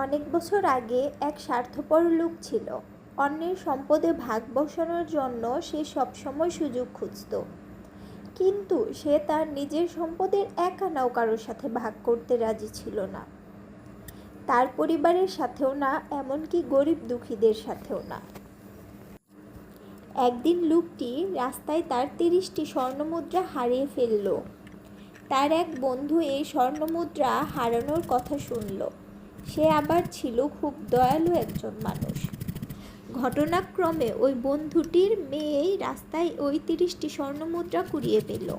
অনেক বছর আগে এক স্বার্থপর লোক ছিল। অন্যের সম্পদে ভাগ বসানোর জন্য সে সবসময় সুযোগ খুঁজত। কিন্তু সে তার নিজের সম্পদের এক আনাও কারোর সাথে ভাগ করতে রাজি ছিল না। তার পরিবারের সাথেও না, এমনকি গরিব দুঃখীদের সাথেও না। একদিন লোকটি রাস্তায় তার তিরিশটি স্বর্ণমুদ্রা হারিয়ে ফেলল। তার এক বন্ধু এই স্বর্ণমুদ্রা হারানোর কথা শুনল। সে আবার ছিল খুব দয়ালু একজন মানুষ। ঘটনাক্রমে ওই বন্ধুটির মেয়েই রাস্তায় ওই তিরিশটি স্বর্ণমুদ্রা কুড়িয়ে পেল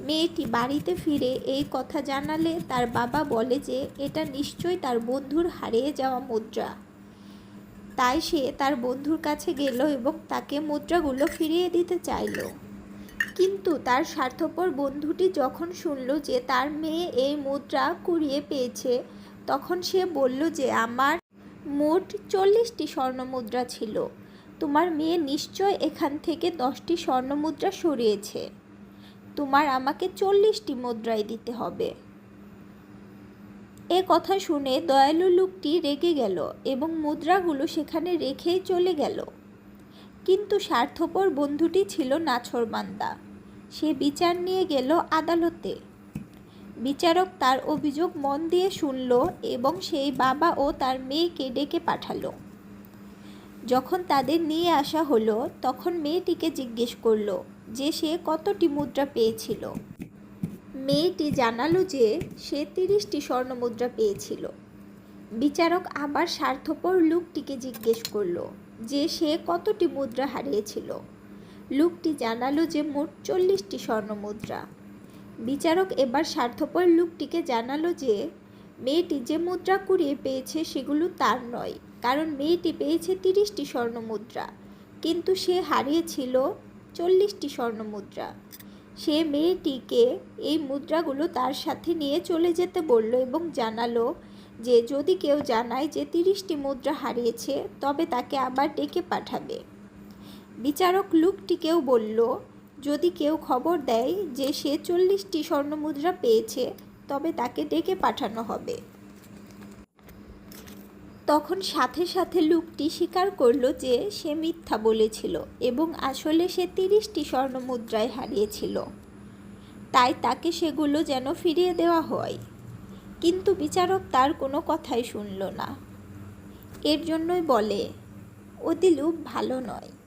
মেয়েটি বাড়িতে ফিরে এই কথা জানালে তার বাবা বলে যে, এটা নিশ্চয়ই তার বন্ধুর হারিয়ে যাওয়া মুদ্রা। তাই সে তার বন্ধুর কাছে গেল এবং তাকে মুদ্রাগুলো ফিরিয়ে দিতে চাইল। কিন্তু তার স্বার্থপর বন্ধুটি যখন শুনল যে তার মেয়ে এই মুদ্রা কুড়িয়ে পেয়েছে তখন সে বলল যে, আমার মোট চল্লিশটি স্বর্ণমুদ্রা ছিল। তোমার মেয়ে নিশ্চয় এখান থেকে দশটি স্বর্ণমুদ্রা সরিয়েছে। তোমার আমাকে চল্লিশটি মুদ্রাই দিতে হবে এ কথা শুনে দয়ালু লোকটি রেগে গেল এবং মুদ্রাগুলো সেখানে রেখেই চলে গেল। কিন্তু স্বার্থপর বন্ধুটি ছিল নাছরবান্দা সে বিচার নিয়ে গেল আদালতে। বিচারক তার অভিযোগ মন দিয়ে শুনল এবং সেই বাবা ও তার মেয়েকে ডেকে পাঠালো। যখন তাদের নিয়ে আসা হলো, তখন মেয়েটিকে জিজ্ঞেস করল যে সে কতটি মুদ্রা পেয়েছিল। মেয়েটি জানালো যে সে তিরিশটি স্বর্ণমুদ্রা পেয়েছিল। বিচারক আবার স্বার্থপর লোকটিকে জিজ্ঞেস করল যে সে কতটি মুদ্রা হারিয়েছিল। লোকটি জানালো যে মোট চল্লিশটি স্বর্ণমুদ্রা। বিচারক এবার স্বার্থপর লোকটিকে জানালো যে, মেয়েটি যে মুদ্রা কুড়িয়ে পেয়েছে সেগুলো তার নয়, কারণ মেয়েটি পেয়েছে তিরিশটি স্বর্ণ মুদ্রা কিন্তু সে হারিয়েছিল চল্লিশটি স্বর্ণ মুদ্রা সে মেয়েটিকে এই মুদ্রাগুলো তার সাথে নিয়ে চলে যেতে বলল এবং জানালো যে, যদি কেউ জানায় যে তিরিশটি মুদ্রা হারিয়েছে, তবে তাকে আবার ডেকে পাঠাবে। বিচারক লুকটিকেও বলল যদি কেউ খবর দেয় যে সে চল্লিশটি স্বর্ণমুদ্রা পেয়েছে, তবে তাকে ডেকে পাঠানো হবে। তখন সাথে সাথে লোকটি স্বীকার করল যে সে মিথ্যা বলেছিল এবং আসলে সে তিরিশটি স্বর্ণমুদ্রায় হারিয়েছিল। তাই তাকে সেগুলো যেন ফিরিয়ে দেওয়া হয়। কিন্তু বিচারক তার কোনো কথাই শুনল না। এর জন্যই বলে, অতি লোভ ভালো নয়।